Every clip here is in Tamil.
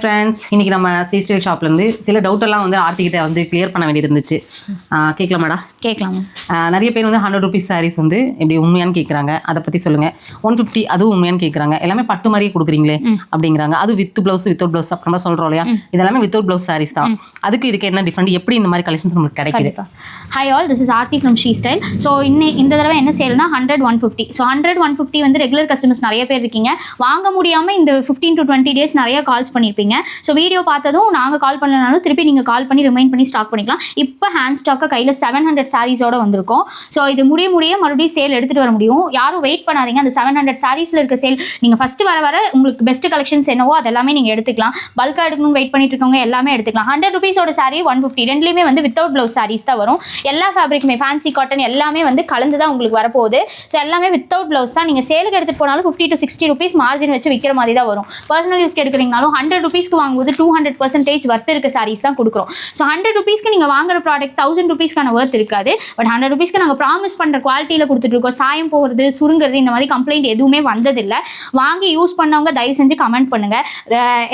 ஃப்ரெண்ட்ஸ் இன்னைக்கு நம்ம ஸ்ரீஸ்டைல் ஷாப்லேருந்து சில டவுட் எல்லாம் வந்து ஆர்த்திகிட்ட வந்து கிளியர் பண்ண வேண்டியது இருந்துச்சு. கேட்கலாமாடா கேட்கலாம் நிறைய பேர் வந்து ஹண்ட்ரட் ருபீஸ் சாரீஸ் வந்து இப்படி உண்மையான்னு கேட்குறாங்க அதை பற்றி சொல்லுங்கள் ஒன் ஃபிஃப்டி அதுவும் உண்மையான்னு கேட்குறாங்க எல்லாமே பட்டு மாதிரியே கொடுக்குறீங்களே அப்படிங்கிறாங்க. அது வித் ப்ளவுஸ் வித்தவுட் ப்ளவுஸ் அப்புறமா சொல்கிறோம் இல்லையா? இதெல்லாமே வித்தவுட் ப்ளவுஸ் சாரீஸ் தான். அதுக்கு இதுக்கு என்ன டிஃப்ரெண்ட் எப்படி இந்த மாதிரி கலெக்ஷன்ஸ் நமக்கு கிடைக்குது? Hi all this is Aarthi from she style so இன்னை இந்த தடவை என்ன சேல்னா hundred one fifty so hundred one fifty வந்து ரெகுலர் கஸ்டமர்ஸ் நிறைய பேர் இருக்கீங்க. வாங்க முடியாமல் இந்த ஃபிஃப்டீன் டு டுவெண்ட்டி டேஸ் நிறைய கால்ஸ் பண்ணியிருப்பீங்க ஸோ வீடியோ பார்த்ததும் நாங்கள் கால் பண்ணலனாலும் திருப்பி நீங்கள் கால் பண்ணி ரிமைண்ட் பண்ணி ஸ்டாக் பண்ணிக்கலாம். இப்போ ஹேண்ட் ஸ்டாக்காக கையில் செவன் ஹண்ட்ரட் சாரீஸோட வந்திருக்கும். ஸோ இது முடிய முடிய மறுபடியும் சேல் எடுத்துகிட்டு வர முடியும். யாரும் வெயிட் பண்ணாதீங்க. அந்த செவன் ஹண்ட்ரட் சாரீஸில் இருக்க சேல் நீங்கள் ஃபஸ்ட்டு வர வர உங்களுக்கு பெஸ்ட் கலெக்ஷன்ஸ் என்னவோ அதெல்லாமே நீங்கள் எடுத்துக்கலாம். பல்காக எடுக்கணும்னு வெயிட் பண்ணிட்டு இருக்கவங்க எல்லாமே எடுத்துக்கலாம். ஹண்ட்ரட் ருபீஸோட சாரீ ஒன் ஃபிஃப்டி ரெண்டுலேயுமே வந்து வித்தவுட் ப்ளவுஸ் சாரீஸ் தான் வரும். எல்லா ஃபேப்ரிக்குமே ஃபேன்சி காட்டன் எல்லாமே வந்து கலந்து தான் உங்களுக்கு வரப்போகுது. ஸோ எல்லாமே வித்தவுட் ப்ளவுஸ் தான். நீங்கள் சேலுக்கு எடுத்துகிட்டு போனாலும் fifty to sixty rupees margin வச்சு விற்கிற மாதிரி தான் வரும். பர்சனல் யூஸ்க்கு எடுக்கிறீங்கனாலும் ஹண்ட்ரட் ருபீஸ்க்கு வாங்கும்போது டூ ஹண்ட்ரட் பர்சன்டேஜ் ஒர்த் இருக்க சாரீஸ் தான் கொடுக்குறோம். ஸோ ஹண்ட்ரட் ருபீஸ்க்கு நீங்கள் வாங்குற ப்ராடக்ட் தௌசண்ட் ருபீஸ்க்கான ஒர்த் இருக்காது. பட் ஹண்ட்ரட் ருபீஸ்க்கு நாங்கள் ப்ராமிஸ் பண்ணுற குவாலிட்டியில் கொடுத்துட்ருக்கோம் சாயம் போகிறது சுருங்குறது இந்த மாதிரி கம்ப்ளைண்ட் எதுவுமே வந்ததில்லை. வாங்கி யூஸ் பண்ணவங்க தயவு செஞ்சு கமெண்ட் பண்ணுங்கள்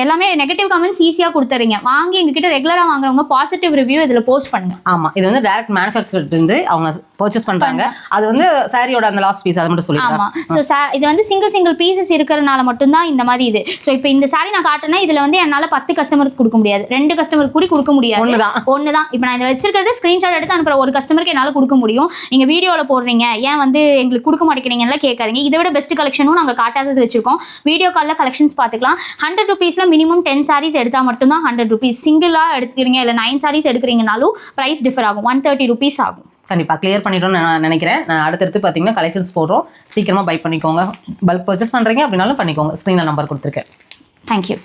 எல்லாமே நெகட்டிவ் கமெண்ட்ஸ் ஈஸியாக கொடுத்துறீங்க. வாங்கி எங்ககிட்ட ரெகுலராக வாங்குறவங்க பாசிட்டிவ் ரிவ்யூ இதில் போஸ்ட் பண்ணுங்கள் ஆமாம் இது வந்து டைரக்ட் மேனுஃபேக்சர் இருந்து அவங்க பர்ச்சேஸ் பண்ணுறாங்க அது வந்து சாரியோட அந்த லாஸ்ட் பீஸ் அதை மட்டும் சொல்லிடுறேன் ஆமாம் ஸோ இது வந்து சிங்கிள் சிங்கிள் பீசஸ் இருக்கிறனால மட்டும்தான் இந்த மாதிரி இது. ஸோ இப்போ இந்த சாரி நான் காட்டினா இதில் வந்து என்னால் பத்து கஸ்டமருக்கு கொடுக்க முடியாது. ரெண்டு கஸ்டமருக்கு கூட கொடுக்க முடியாது. ஒண்ணுதான். ஒன்று தான் இப்போ நான் இதை வச்சிருக்கிறது ஸ்க்ரீன்ஷாட் எடுத்து அனுப்புற ஒரு கஸ்டமருக்கு என்னால் கொடுக்க முடியும். நீங்கள் வீடியோவில் போடுறீங்க. ஏன் வந்து எங்களுக்கு கொடுக்க மாட்டேங்கிறீங்கலாம் கேட்காதீங்க. இதை விட பெஸ்ட் கலெக்ஷனும் நாங்கள் காட்டாதது வச்சிருக்கோம். வீடியோ காலில் கலெக்ஷன்ஸ் பார்த்துக்கலாம். ஹண்ட்ரட் ருபீஸில் மினிமம் டென் சாரீஸ் எடுத்தால் மட்டும்தான் ஹண்ட்ரட் ருபீஸ் சிங்கிளாக எடுக்கிறீங்க இல்லை நைன் சாரீஸ் எடுக்கிறீங்கனாலும் ப்ரைஸ் டிஃபர் ஆகும். ஒன் தேர்ட்டி ருபீஸ் ஆகும். கண்டிப்பாக கிளியர் பண்ணிட்டோம்னு நான் நினைக்கிறேன். நான் அடுத்தடுத்து பார்த்தீங்கன்னா கலெக்ஷன்ஸ் போடுறோம். சீக்கிரமாக பை பண்ணிக்கோங்க. பல்க் பர்ச்சேஸ் பண்ணுறீங்க அப்படின்னாலும் பண்ணிக்கோங்க. ஸ்க்ரீனில் நம்பர் கொடுத்துருக்கேன். தேங்க்யூ